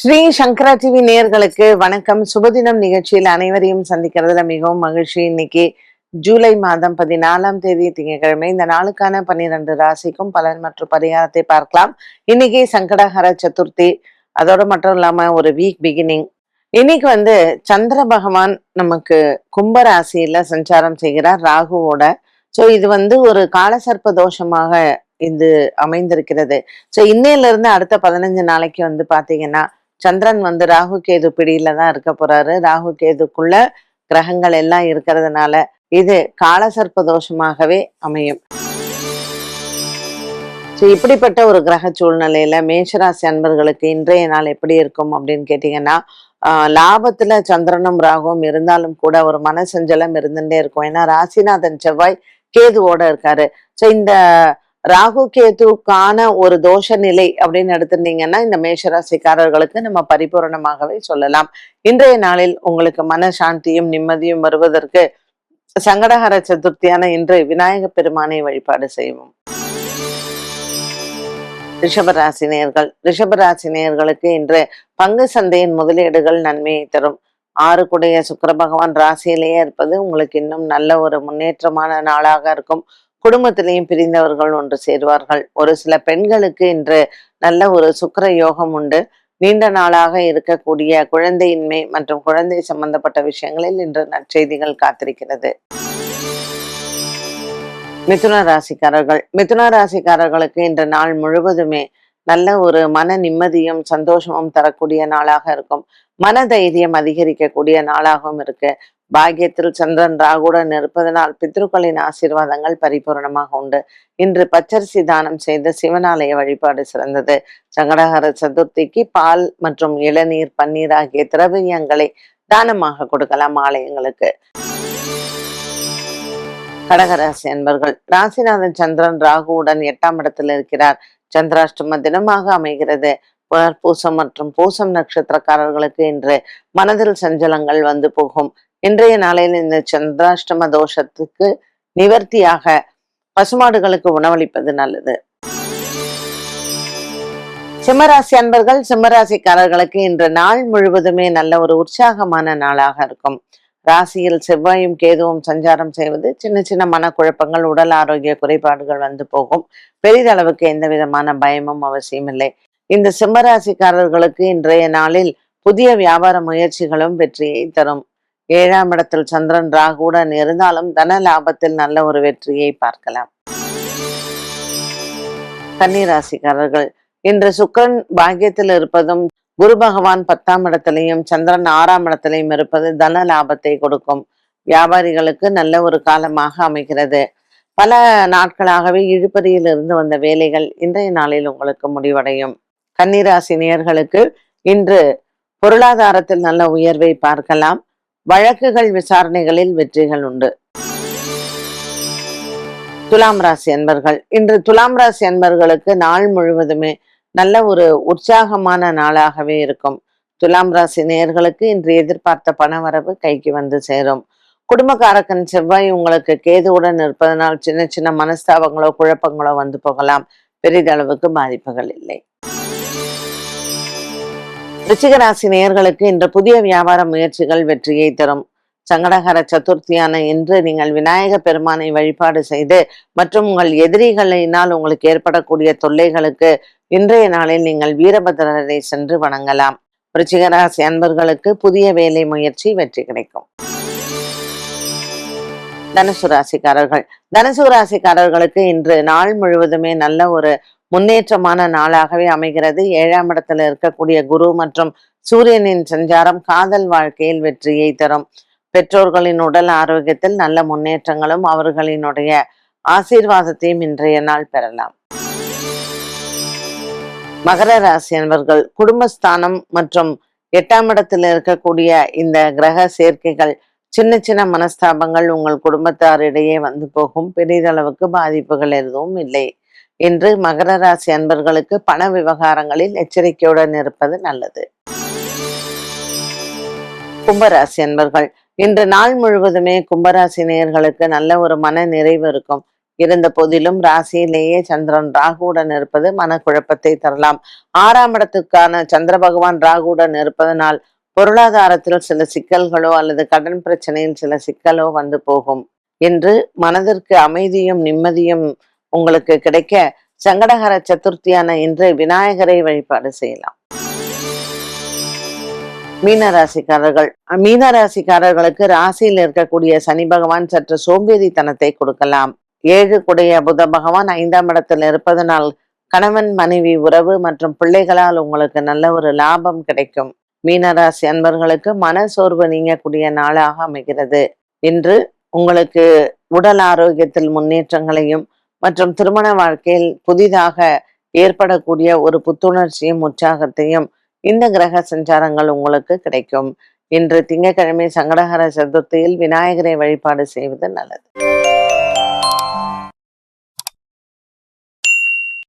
ஸ்ரீ சங்கரா TV நேர்களுக்கு வணக்கம். சுபதினம் நிகழ்ச்சியில் அனைவரையும் சந்திக்கிறதுல மிகவும் மகிழ்ச்சி. இன்னைக்கு ஜூலை மாதம் பதினாலாம் தேதி திங்கட்கிழமை. இந்த நாளுக்கான பன்னிரண்டு ராசிக்கும் பலன் மற்றும் பரிகாரத்தை பார்க்கலாம். இன்னைக்கு சங்கடஹர சதுர்த்தி. அதோட மட்டும் இல்லாம ஒரு வீக் பிகினிங் இன்னைக்கு வந்து சந்திர பகவான் நமக்கு கும்ப ராசியில சஞ்சாரம் செய்கிறார் ராகுவோட. சோ இது வந்து ஒரு காலசர்ப்ப தோஷமாக இது அமைந்திருக்கிறது. சோ இன்னையில இருந்து அடுத்த பதினஞ்சு நாளைக்கு வந்து பாத்தீங்கன்னா சந்திரன் வந்து ராகு கேது பிடியில தான் இருக்க போறாரு. ராகு கேதுக்குள்ள கிரகங்கள் எல்லாம் இருக்கிறதுனால இது காலசர்ப்ப தோஷமாகவே அமையும். So, இப்படிப்பட்ட ஒரு கிரக சூழ்நிலையில மேஷராசி அன்பர்களுக்கு இன்றைய நாள் எப்படி இருக்கும் அப்படின்னு கேட்டீங்கன்னா ஆஹ் லாபத்துல சந்திரனும் ராகுவும் இருந்தாலும் கூட ஒரு மனசஞ்சலம் இருந்துட்டே இருக்கும். ஏன்னா ராசிநாதன் செவ்வாய் கேதுவோட இருக்காரு. சோ இந்த ராகு கேதுக்கான ஒரு தோஷ நிலை அப்படின்னு எடுத்திருந்தீங்கன்னா இந்த மேஷராசிக்காரர்களுக்கு நம்ம பரிபூரணமாகவே சொல்லலாம். இன்றைய நாளில் உங்களுக்கு மன சாந்தியும் நிம்மதியும் வருவதற்கு சங்கடஹர சதுர்த்தியான இன்று விநாயக பெருமானை வழிபாடு செய்வோம். ரிஷபராசினியர்கள் ரிஷபராசினியர்களுக்கு இன்று பங்கு சந்தையின் முதலீடுகள் நன்மையை தரும். ஆறு குடைய சுக்கிர பகவான் ராசியிலேயே இருப்பது உங்களுக்கு இன்னும் நல்ல ஒரு முன்னேற்றமான நாளாக இருக்கும். குடும்பத்திலையும் பிரிந்தவர்கள் ஒன்று சேருவார்கள். ஒரு சில பெண்களுக்கு இன்று நல்ல ஒரு சுக்கிர யோகம் உண்டு. நீண்ட நாளாக இருக்கக்கூடிய குழந்தையின்மை மற்றும் குழந்தை சம்பந்தப்பட்ட விஷயங்களில் இன்று நற்செய்திகள் காத்திருக்கிறது. மிதுன ராசிக்காரர்கள். மிதுன ராசிக்காரர்களுக்கு இன்று நாள் முழுவதுமே நல்ல ஒரு மன நிம்மதியும் சந்தோஷமும் தரக்கூடிய நாளாக இருக்கும். மன தைரியம் அதிகரிக்கக்கூடிய நாளாகவும் இருக்கு. பாகியத்தில் சந்திரன் ராகுடன் இருப்பதனால் பித்ருக்களின் ஆசீர்வாதங்கள் பரிபூரணமாக உண்டு. இன்று பச்சரிசி தானம் செய்த சிவனாலய வழிபாடு சிறந்தது. சங்கடகர சதுர்த்திக்கு பால் மற்றும் இளநீர் பன்னீர் ஆகிய திரவியங்களை தானமாக கொடுக்கலாம் ஆலயங்களுக்கு. கடகராசி அன்பர்கள் ராசிநாதன் சந்திரன் ராகுவுடன் எட்டாம் இடத்தில் இருக்கிறார். சந்திராஷ்டம தினமாக அமைகிறது. புனர்பூசம் மற்றும் பூசம் நட்சத்திரக்காரர்களுக்கு இன்று மனதில் சஞ்சலங்கள் வந்து போகும். இன்றைய நாளில் இந்த சந்திராஷ்டம தோஷத்துக்கு நிவர்த்தியாக பசுமாடுகளுக்கு உணவளிப்பது நல்லது. சிம்மராசி அன்பர்கள் சிம்மராசிக்காரர்களுக்கு இன்று நாள் முழுவதுமே நல்ல ஒரு உற்சாகமான நாளாக இருக்கும். ராசியில் செவ்வாயும் கேதுவும் சஞ்சாரம் செய்வது சின்ன சின்ன மனக்குழப்பங்கள் உடல் ஆரோக்கிய குறைபாடுகள் வந்து போகும். பெரிதளவுக்கு எந்த விதமான பயமும் அவசியமில்லை இந்த சிம்மராசிக்காரர்களுக்கு இன்றைய நாளில் புதிய வியாபார முயற்சிகளும் வெற்றியை தரும். ஏழாம் இடத்தில் சந்திரன் ராகுடன் இருந்தாலும் தன லாபத்தில் நல்ல ஒரு வெற்றியை பார்க்கலாம். கன்னிராசிக்காரர்கள் இன்று சுக்கரன் பாக்கியத்தில் இருப்பதும் குரு பகவான் பத்தாம் இடத்திலையும் சந்திரன் ஆறாம் இடத்திலையும் இருப்பது தன லாபத்தை கொடுக்கும். வியாபாரிகளுக்கு நல்ல ஒரு காலமாக அமைகிறது. பல நாட்களாகவே இழுபறியில் இருந்து வந்த வேலைகள் இன்றைய நாளில் உங்களுக்கு முடிவடையும். கன்னிராசி நேயர்களுக்கு இன்று பொருளாதாரத்தில் நல்ல உயர்வை பார்க்கலாம். வழக்குகள் விசாரணைகளில் வெற்றிகள் உண்டு. துலாம் ராசி அன்பர்கள். இன்று துலாம் ராசி அன்பர்களுக்கு நாள் முழுவதுமே நல்ல ஒரு உற்சாகமான நாளாகவே இருக்கும். துலாம் ராசி நேயர்களுக்கு இன்று எதிர்பார்த்த பணவரவு கைக்கு வந்து சேரும். குடும்பக்காரக்கன் செவ்வாய் உங்களுக்கு கேதுவுடன் இருப்பதனால் சின்ன சின்ன மனஸ்தாபங்களோ குழப்பங்களோ வந்து போகலாம். பெரிதளவுக்கு பாதிப்புகள் இல்லை. ரிச்சிகராசி நேயர்களுக்கு இன்று புதிய வியாபார முயற்சிகள் வெற்றியை தரும். சங்கடகர சதுர்த்தியான இன்று நீங்கள் விநாயக பெருமானை வழிபாடு செய்து மற்றும் உங்கள் எதிரிகளினால் உங்களுக்கு ஏற்படக்கூடிய தொல்லைகளுக்கு இன்றைய நாளில் நீங்கள் வீரபத்ரரை சென்று வணங்கலாம். ரிச்சிகராசி அன்பர்களுக்கு புதிய வேலை முயற்சி வெற்றி கிடைக்கும். தனுசு ராசிக்காரர்கள். தனுசு ராசிக்காரர்களுக்கு இன்று நாள் முழுவதுமே நல்ல ஒரு முன்னேற்றமான நாளாகவே அமைகிறது. ஏழாம் இடத்துல இருக்கக்கூடிய குரு மற்றும் சூரியனின் சஞ்சாரம் காதல் வாழ்க்கையில் வெற்றியை தரும். பெற்றோர்களின் உடல் ஆரோக்கியத்தில் நல்ல முன்னேற்றங்களும் அவர்களினுடைய ஆசீர்வாதத்தையும் இன்றைய நாள் பெறலாம். மகர ராசி அன்பர்கள் குடும்பஸ்தானம் மற்றும் எட்டாம் இடத்தில் இருக்கக்கூடிய இந்த கிரக சேர்க்கைகள் சின்ன சின்ன மனஸ்தாபங்கள் உங்கள் குடும்பத்தாரிடையே வந்து போகும். பெரிதளவுக்கு பாதிப்புகள் எதுவும் இல்லை. என்று மகர ராசி அன்பர்களுக்கு பண விவகாரங்களில் எச்சரிக்கையுடன் இருப்பது நல்லது. கும்பராசி அன்பர்கள் இன்று நாள் முழுவதுமே கும்பராசி நேயர்களுக்கு நல்ல ஒரு மன நிறைவு இருக்கும். இருந்த போதிலும் ராசியிலேயே சந்திரன் ராகுவுடன் இருப்பது மனக்குழப்பத்தை தரலாம். ஆறாம் இடத்துக்கான சந்திர பகவான் ராகுவுடன் இருப்பதனால் பொருளாதாரத்தில் சில சிக்கல்களோ அல்லது கடன் பிரச்சனையில் சில சிக்கலோ வந்து போகும். என்று மனதிற்கு அமைதியும் நிம்மதியும் உங்களுக்கு கிடைக்க சங்கடகர சதுர்த்தியான இன்று விநாயகரை வழிபாடு செய்யலாம். மீனராசிக்காரர்கள் மீனராசிக்காரர்களுக்கு ராசியில் இருக்கக்கூடிய சனி பகவான் சற்று சோம்பேறித்தனத்தை கொடுக்கலாம். ஏழு குடைய புத பகவான் ஐந்தாம் இடத்தில் இருப்பதனால் கணவன் மனைவி உறவு மற்றும் பிள்ளைகளால் உங்களுக்கு நல்ல ஒரு லாபம் கிடைக்கும். மீனராசி அன்பர்களுக்கு மன சோர்வு நீங்கக்கூடிய நாளாக அமைகிறது. இன்று உங்களுக்கு உடல் ஆரோக்கியத்தில் முன்னேற்றங்களையும் மற்றும் திருமண வாழ்க்கையில் புதிதாக ஏற்படக்கூடிய ஒரு புத்துணர்ச்சியும் உற்சாகத்தையும் இந்த கிரக சஞ்சாரங்கள் உங்களுக்கு கிடைக்கும். இன்று திங்கட்கிழமை சங்கடகர சதுர்த்தியில் விநாயகரை வழிபாடு செய்வது நல்லது.